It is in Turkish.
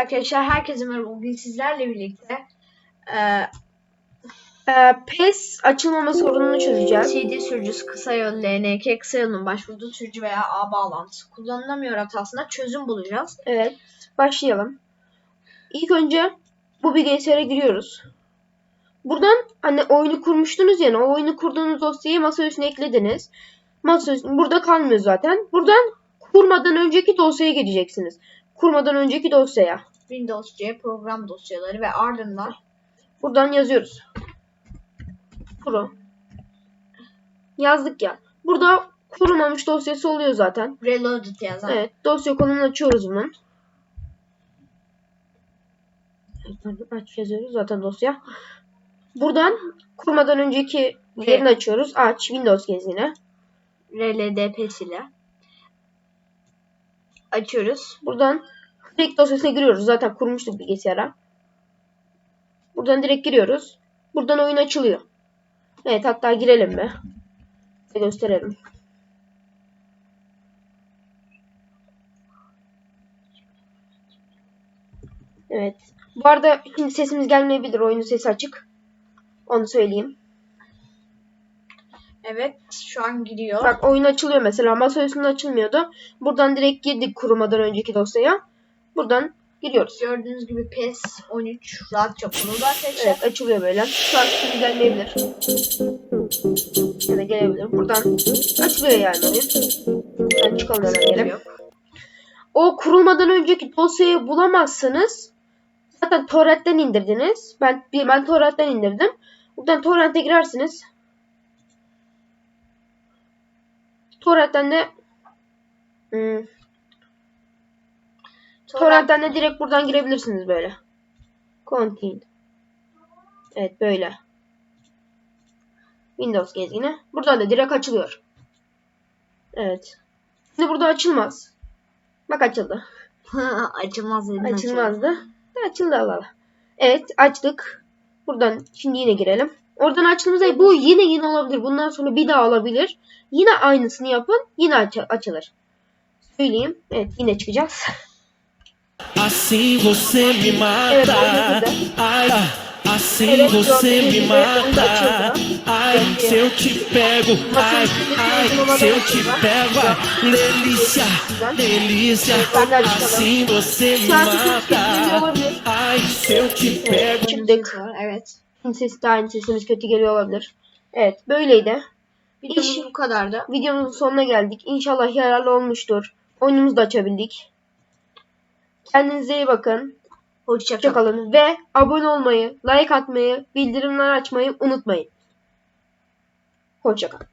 arkadaşlar herkese merhaba. Bugün sizlerle birlikte e, Ee, PES açılmama sorununu çözeceğiz. CD sürücüsü kısa yol LNK kısa yolun başvurduğu sürücü veya ağ bağlantısı kullanılamıyor hatasına çözüm bulacağız. Evet, başlayalım. İlk önce bu bilgisayara giriyoruz. Buradan hani oyunu kurmuştunuz yani o oyunu kurduğunuz dosyayı masa üstüne eklediniz. Masa üstüne, burada kalmıyor zaten. Buradan kurmadan önceki dosyaya gideceksiniz. Kurmadan önceki dosyaya. Windows C program dosyaları ve ardından Buradan yazıyoruz. Kuru. Yazdık ya. Burada kurulmamış dosyası oluyor zaten. reloaded yazan. Evet, dosya konumunu açıyoruz bunun. Aç yazıyoruz zaten dosya. Buradan kurmadan önceki yerini açıyoruz. Aç Windows gezgini. RLDPS ile açıyoruz. Buradan direkt dosyasına giriyoruz. Zaten kurmuştuk bilgisayara. Buradan direkt giriyoruz. Buradan oyun açılıyor. Evet hatta girelim mi? Size gösterelim. Evet. Bu arada şimdi sesimiz gelmeyebilir. Oyunun sesi açık. Onu söyleyeyim. Evet şu an giriyor. Bak oyun açılıyor mesela. Masa üstünde açılmıyordu. Buradan direkt girdik kurmadan önceki dosyaya. Buradan giriyoruz. Gördüğünüz gibi PES 13 rahatça kuruldu arkadaşlar. Evet açılıyor böyle. Şu an şimdi gelmeyebilir. Ya da gelebilir. Buradan açılıyor yani. Ben çıkalım hemen gelelim. O kurulmadan önceki dosyayı bulamazsanız zaten torrentten indirdiniz. Ben bir ben torrentten indirdim. Buradan torrente girersiniz. Torrentten de hmm, torrentten de direkt buradan girebilirsiniz böyle. Continue. Evet böyle. Windows gezgini. Buradan da direkt açılıyor. Evet. Şimdi burada açılmaz. Bak açıldı. Açılmaz açılmaz. Açılmazdı. Açıldı Allah Allah. Evet açtık. Buradan şimdi yine girelim. Oradan açtığımızda bu yine yine olabilir. Bundan sonra bir daha olabilir. Yine aynısını yapın. Yine aç- açılır. Söyleyeyim. Evet yine çıkacağız. Assim você me mata. Ai, assim você me mata. Ai, se eu te pego. Ai, ai, se eu te pego. Ai, delícia, delícia. Assim você me mata. Ai, se eu te pego. Çıktık. Evet. Ses de aynı sesimiz kötü geliyor olabilir. Evet böyleydi. Videomuz İş- bu kadardı. Videomuzun sonuna geldik. İnşallah yararlı olmuştur. Oyunumuzu da açabildik. Kendinize iyi bakın. Hoşçakalın. Hoşçakalın. Ve abone olmayı, like atmayı, bildirimler açmayı unutmayın. Hoşçakalın.